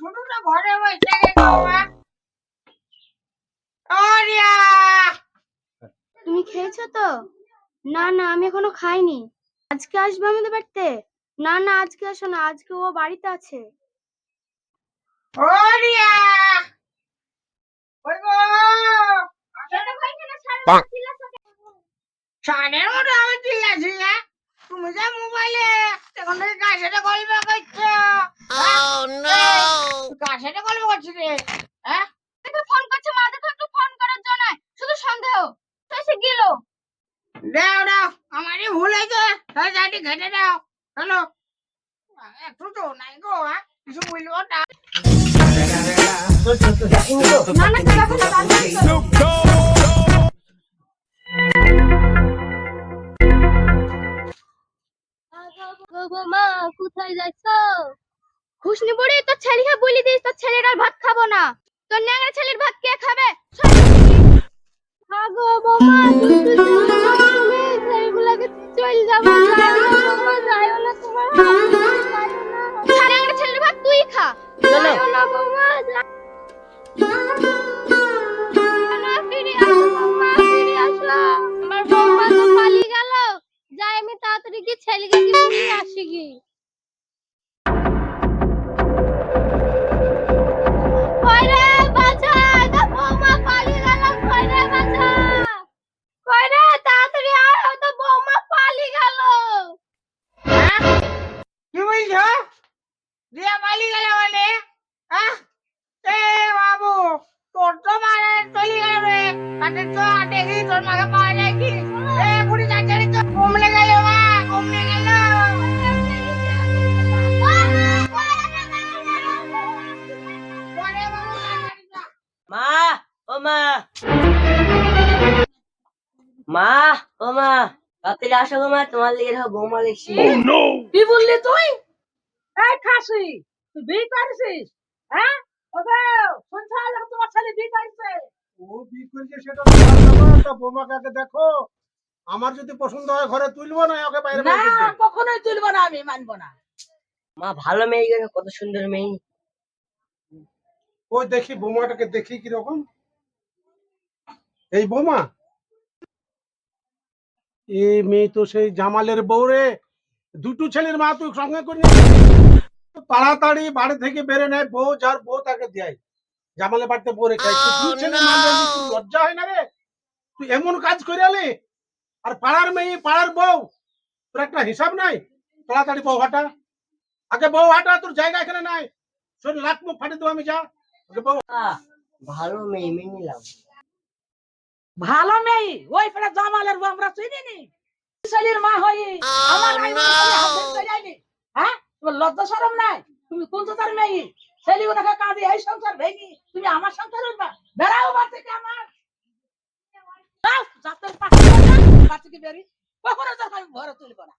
ছোট ঘরে বসে তুমি খেয়েছো তো? না না আমি এখনও খাইনি। আজকে আসবে আমাদের বাড়িতে? না না আজকে আসো না আজকে ও বাড়িতে আছে। ওরিয়া ওই গো সানের মতো আমি চিল্লাছি না তুমি যে মোবাইলে এখন থেকে কার সাথে গল্প করছ কার সাথে গল্প করছ রে হ্যাঁ ফোন করছে মা দেখো একটু ফোন করার জন্য শুধু সন্দেহ তো এসে গেল দাও দাও আমারই ভুল হয়েছে তাড়াতাড়ি ঘেটে দাও হ্যালো একটু তো নাই গো হ্যাঁ কিছু বলব না না না করো। মা কোথায় যাচ্ছ? খুশনি বুড়ি তোর ছেলেকে বলি দিস তোর ছেলের আর ভাত খাব না। তোর ন্যাংরা ছেলের ভাত কে খাবে? বোমা চল যাব বোমা যাইও না তোমার ছেলের ভাত তুই খা। যাইও না। বোমা কি ছেলেকে কি নিয়ে আসি কি কইরে বাঁচা এটা বৌমা পালিয়ে গেল। কইরে বাঁচা কইরে তাড়াতাড়ি আয় হয়তো বৌমা পালিয়ে গেল। হ্যাঁ? কি বলছো? দিয়া পালি গেল মানে? হ্যাঁ? এ বাবু, তোর তো মারা চলে গেল রে। হাতে তো দেখি তোর মাকে মা ও মা তাড়াতাড়ি আসো গো মা তোমার লেগে দেখো বৌমা লেগছি কি বললি তুই? এই খাসি তুই বিয়ে করেছিস? হ্যাঁ? ওগো শুনছ তোমার ছেলে বিয়ে করেছে। ও বিয়ে করেছে সেটা তো বোমাকে আগে দেখো? আমার যদি পছন্দ হয় ঘরে তুলবো না ওকে বাইরে না। কখনোই তুলবো না আমি মানবো না। মা ভালো মেয়ে গেছে কত সুন্দর মেয়ে। ওই দেখি বোমাটাকে দেখি কীরকম। এই বোমা এই মেয়ে তো সেই জামালের বউ রে দুটো ছেলের মা তুই সঙ্গে করে তাড়াতাড়ি বাড়ি থেকে বেরে নেয়, বউ যার বউ তাকে দেয়। জামালের বাড়িতে বউ রেখে লজ্জা হয় না রে? তুই এমন কাজ করে আলি আর পাড়ার মেয়ে, পাড়ার বউ, তোর একটা হিসাব নাই? তাড়াতাড়ি বউ হাঁটা। আগে বউ হাঁটা, তোর জায়গা এখানে নাই। শোন লাখ মুখ ফাটে দেবো আমি যা। আগে বউ ভালো মেয়ে মেয়ে নিলাম। ভালো নেই, ওই ফেরা জামালের বউ আমরা চিনি নি ছেলের মা হই, আমার নাই হ্যাঁ? তোমার লজ্জা শরম নাই? তুমি কোন তার মেয়ে? ছেলে ওটাকে কাঁদি, এই সংসার ভেঙি তুমি আমার সংসার উঠবা? বেড়াও বাড়ি থেকে আমার। পাশে বাড়ি থেকে বেরি। কখনো তোর আমি ঘরে তুলবো না।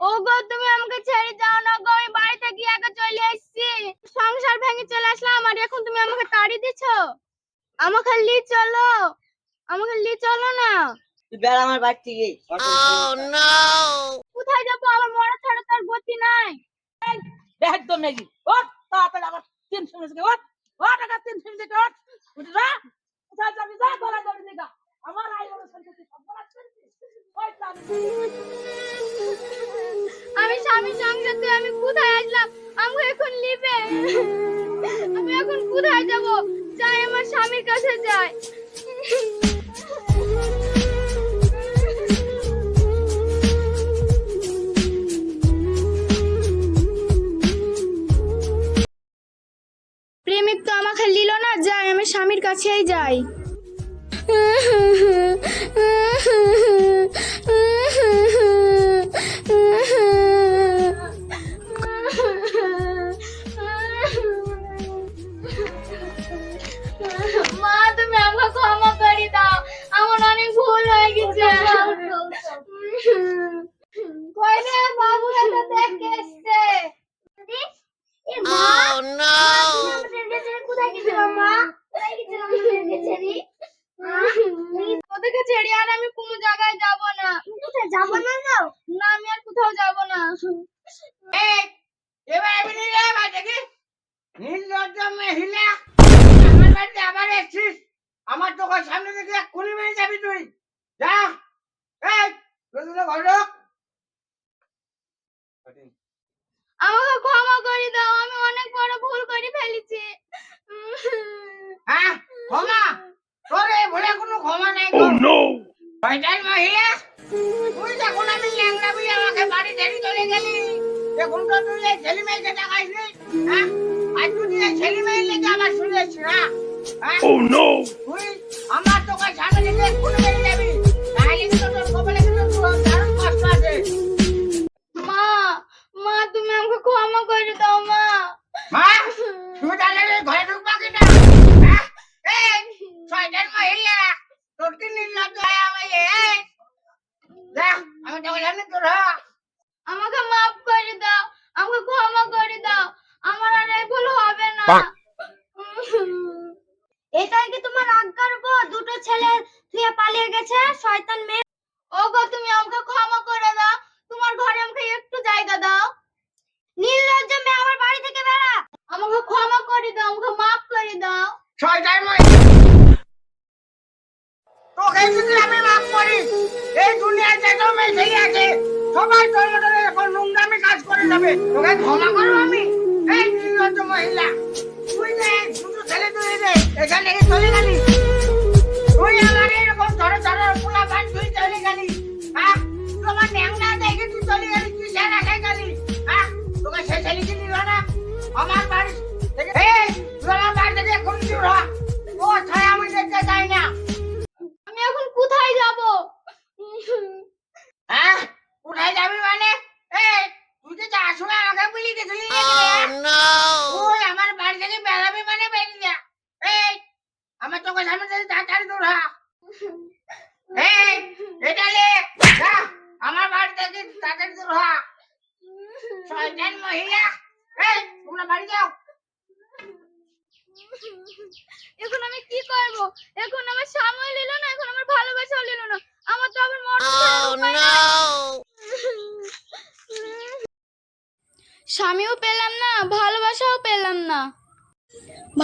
ও গো তুমি আমাকে ছেড়ে যাও না গো, আমি বাড়িতে গিয়ে একা চলে এসেছি। সংসার ভেঙে চলে আসলাম, আর এখন তুমি আমাকে তাড়ি দিছ? আমাকে লি চলো। আমাকে লি চলো না। তুই বেড়া আমার বাড়ি থেকে। কোথায় যাব? আমার মরা ছাড়া তার গতি নাই। একদম নেই ওট তাড়াতাড়ি আবার তিন শুনে থেকে ওট ওট আগে তিন শুনে থেকে ওট উঠে যা। কোথায় যাবি? যা গলা যাবি দেখা আমার আই সব বলা যাবি আমি। স্বামীর সঙ্গে তুই আমি কোথায় আসলাম? আমাকে এখন লিবে আমি এখন কোথায় যাব? যাই আমার স্বামীর কাছে যাই। কাছেই যাই। মা তুমি আমাকে ক্ষমা করে দাও। আমার অনেক ভুল হয়ে গেছে কই রে বাবু এটা দেখে এসছে কোথায় গেছিল মা কোথায় গেছিল আমাদের ছেড়ে এই এবার আমি নিলে এবার দেখি নির্লজ্জ মহিলা। আমার বাড়িতে আবার এসছিস। আমার দোকান সামনে থেকে এক্ষুনি বেরিয়ে যাবি তুই। যা। এই রোজুরে আমাকে ক্ষমা করে দাও আমি অনেক বড় ভুল করে ফেলেছি। হ্যাঁ ক্ষমা। তোর এই ভুলে কোনো ক্ষমা নাই। শয়তান মহিলা। তুই যখন আমি ল্যাংড়া আমাকে বাড়ি ছেড়ে চলে গেলি এখন তো তুই এই ছেলে মেয়েকে দেখাইসনি হ্যাঁ? আর তুই এই ছেলে মেয়ে লেগে আমার শুনেছিস না হ্যাঁ? তুই আমি তোকে জানি তোর আমাকে মাফ করে দাও আমাকে ক্ষমা করে দাও আমার আর এই ভুল হবে না। এটাই কি তোমার আজ্ঞার গো দুটো ছেলে থুয়ে পালিয়ে গেছে শয়তান মেয়ে? ও গো তুমি আমাকে ক্ষমা করে দাও তোমার ঘরে আমাকে একটু জায়গা দাও। নির্লজ্জ মেয়ে আমার বাড়ি থেকে বেড়া। আমাকে ক্ষমা করে দাও আমাকে মাফ করে দাও। শয়তান মহিলা তোকে যদি আমি মাফ করি, এই দুনিয়ায় যত মেয়ে ছেলে আছে, সবাই তোর মতন এখন নোংরামি কাজ করে যাবে। তোকে ক্ষমা করব আমি? এই নির্লজ্জ মহিলা, তুই যে দুটো ছেলে তুই রে এখান থেকে চলে গেলি, তুই আমার এরকম ধরে ধরে পোলা পান তুই চলে গেলি হ্যাঁ? তোমার ন্যাংরা দেখে তুই চলে গেলি, তুই সে রাখাই গেলি হ্যাঁ? তোকে সে ছেলে কি নিল না? আমার বাড়ি থেকে এই, তুই বাড়ি থেকে এখন দূর হ। ও ছায় থেকে তাড়াতাড়ি দূর হ শয়তান মহিলা। এই তোমরা বাড়ি যাও। এখন আমি কি করব? এখন আমার সাময় নিল না এখন আমার ভালোবাসাও নিল না। আমার তো আবার নাই। স্বামীও পেলাম না ভালোবাসাও পেলাম না।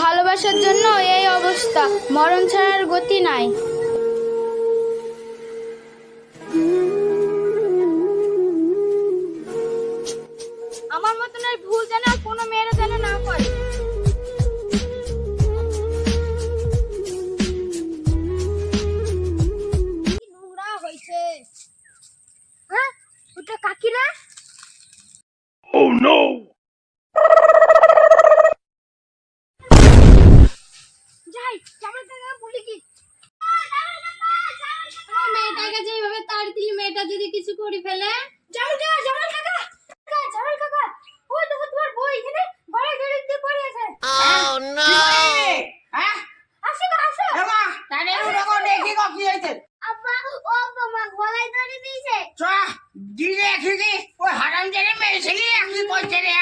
ভালোবাসার জন্য এই অবস্থা মরণ ছাড়ার গতি নাই। মেয়েরা যেন না করে কি নোংরা হয়েছে হ্যাঁ ওটা কাকিরা যাই জামাই কাকা বলি কি মেয়েটাকে যেভাবে তাড়ি দিলি মেয়েটা যদি কিছু করে ফেলে জামাই কাকা জামাই কাকা কাকা, জামাই কাকা ওই দেখো তোমার বই এখানে ঘরে ঘরে দিয়ে পড়ে আছে কি করলি? হ্যাঁ আসো না আসো এমা তাহলে ওরকম দেখি গো কি হয়েছে আপা ও বাবা ধরে দিয়েছে ওই হারাম জেনে মেরেছিলি কি করছে রে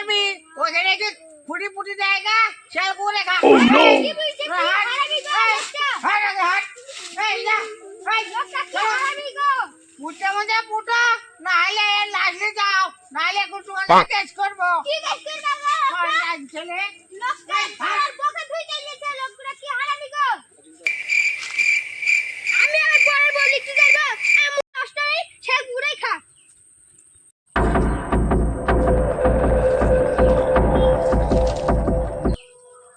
করবি ওখানে কি ফুটি ফুটি জায়গা শেয়ার করে খা পুটে মধ্যে পুটো নাহলে লাগলে যাও নাহলে কুটু কেস করব ছেলে